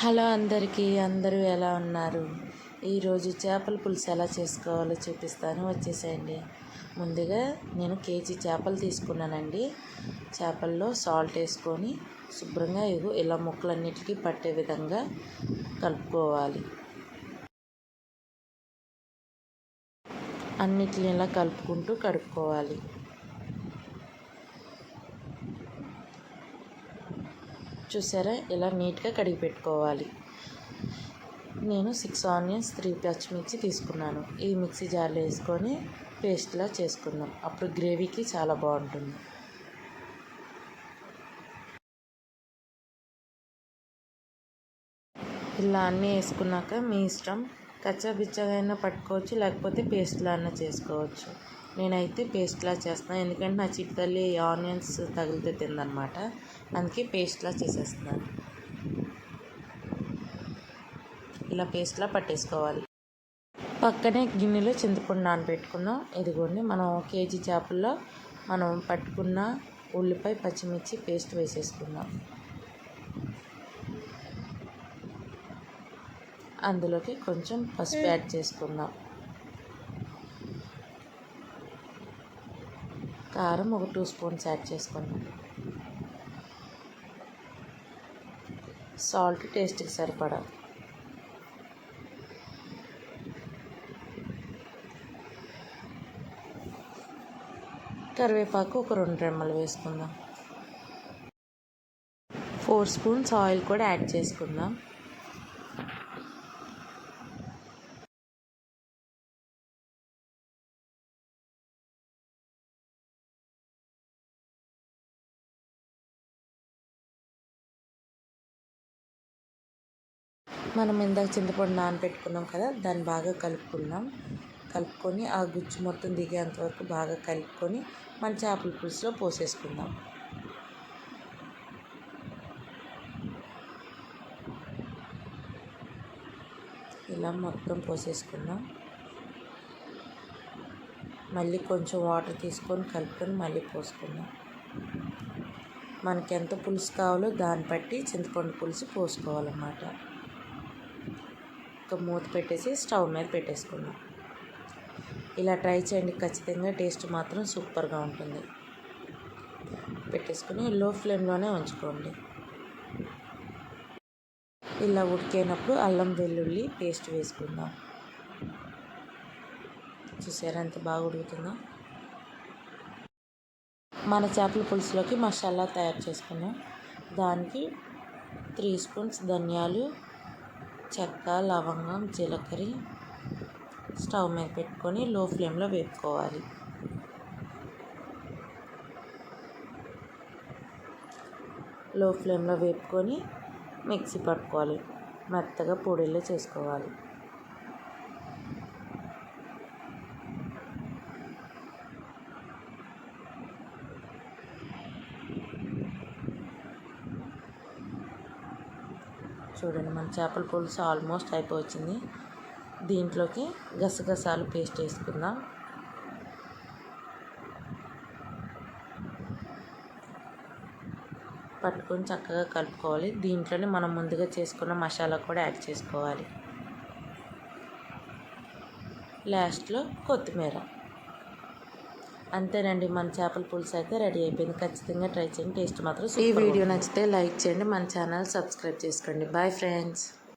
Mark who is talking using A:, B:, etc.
A: Hello అందరికీ అందరూ ఎలా ఉన్నారు? ఈరోజు చేపల పులుసు ఎలా చేసుకోవాలో చూపిస్తాను. వచ్చేసేయండి. ముందుగా నేను కేజీ చేపలు తీసుకున్నానండి. చేపల్లో సాల్ట్ వేసుకొని శుభ్రంగా ఇవి ఇలా ముక్కలన్నిటికీ పట్టే విధంగా కలుపుకోవాలి. అన్నిటిని ఇలా కలుపుకుంటూ కడుక్కోవాలి. చూసారా? ఇలా నీట్గా కడిగి పెట్టుకోవాలి. నేను సిక్స్ ఆనియన్స్ త్రీ పచ్చిమిర్చి తీసుకున్నాను. ఈ మిక్సీ జార్లో వేసుకొని పేస్ట్లా చేసుకుందాం. అప్పుడు గ్రేవీకి చాలా బాగుంటుంది. ఇలా అన్నీ వేసుకున్నాక మీ ఇష్టం. కచ్చా బిచ్చగా అయినా పట్టుకోవచ్చు లేకపోతే పేస్ట్లా అయినా చేసుకోవచ్చు. నేనైతే పేస్ట్లా చేస్తాను ఎందుకంటే నా చిట్టి తల్లి ఆనియన్స్ తగిలితే తిందనమాట. అందుకే పేస్ట్లా చేసేస్తున్నాను. ఇలా పేస్ట్లా పట్టేసుకోవాలి. పక్కనే గిన్నెలో చింతపండు నానబెట్టుకున్నాం ఇదిగోండి మనం కేజీ చేపల్లో మనం పట్టుకున్న ఉల్లిపాయ పచ్చిమిర్చి పేస్ట్ వేసేసుకుందాం. అందులోకి కొంచెం పసుపు యాడ్ చేసుకుందాం. కారం ఒక టూ స్పూన్స్ యాడ్ చేసుకుందాం సాల్ట్ టేస్ట్కి సరిపడా. కరివేపాకు ఒక రెండు రెమ్మలు వేసుకుందాం. ఫోర్ స్పూన్స్ ఆయిల్ కూడా యాడ్ చేసుకుందాం. మనం ఇందాక చింతపండు నానబెట్టుకున్నాం కదా దాన్ని బాగా కలుపుకున్నాం కలుపుకొని ఆ గుజ్జు మొత్తం దిగేంత వరకు బాగా కలుపుకొని మన చేపల పులుసులో పోసేసుకుందాం. ఇలా మొత్తం పోసేసుకుందాం. మళ్ళీ కొంచెం వాటర్ తీసుకొని కలుపుకొని మళ్ళీ పోసుకుందాం. మనకి ఎంత పులుసు కావాలో దాన్ని బట్టి చింతపండు పులుసు పోసుకోవాలన్నమాట. ఒక మూత పెట్టేసి స్టవ్ మీద పెట్టేసుకున్నాం ఇలా ట్రై చేయండి ఖచ్చితంగా టేస్ట్ మాత్రం సూపర్గా ఉంటుంది. పెట్టేసుకుని లో ఫ్లేమ్లోనే ఉంచుకోండి. ఇలా ఉడికేనప్పుడు అల్లం వెల్లుల్లి పేస్ట్ వేసుకుందాం. చూసారా ఎంత బాగా ఉడుకుతుందో? మన చేపల పులుసులోకి మసాలా తయారు చేసుకున్నాం దానికి త్రీ స్పూన్స్ ధనియాలు చెక్క లవంగం జీలకర్ర స్టవ్ మీద పెట్టుకొని లో ఫ్లేమ్లో వేపుకోవాలి. లో ఫ్లేమ్లో వేపుకొని మిక్సీ పట్టుకోవాలి. మెత్తగా పొడిలో చేసుకోవాలి. చూడండి మన చేపల పులుసు ఆల్మోస్ట్ అయిపోయింది. దీంట్లోకి గసగసాలు పేస్ట్ వేసుకుందాం. పట్టుకొని చక్కగా కలుపుకోవాలి. దీంట్లోనే మనం ముందుగా చేసుకున్న మసాలా కూడా యాడ్ చేసుకోవాలి. లాస్ట్లో కొత్తిమీర. అంతేనండి మన చేపల పులుసు అయితే రెడీ అయిపోయింది. ఖచ్చితంగా ట్రై చేయండి టేస్ట్ మాత్రం ఈ వీడియో నచ్చితే లైక్ చేయండి మన ఛానల్ సబ్స్క్రైబ్ చేసుకోండి. Bye friends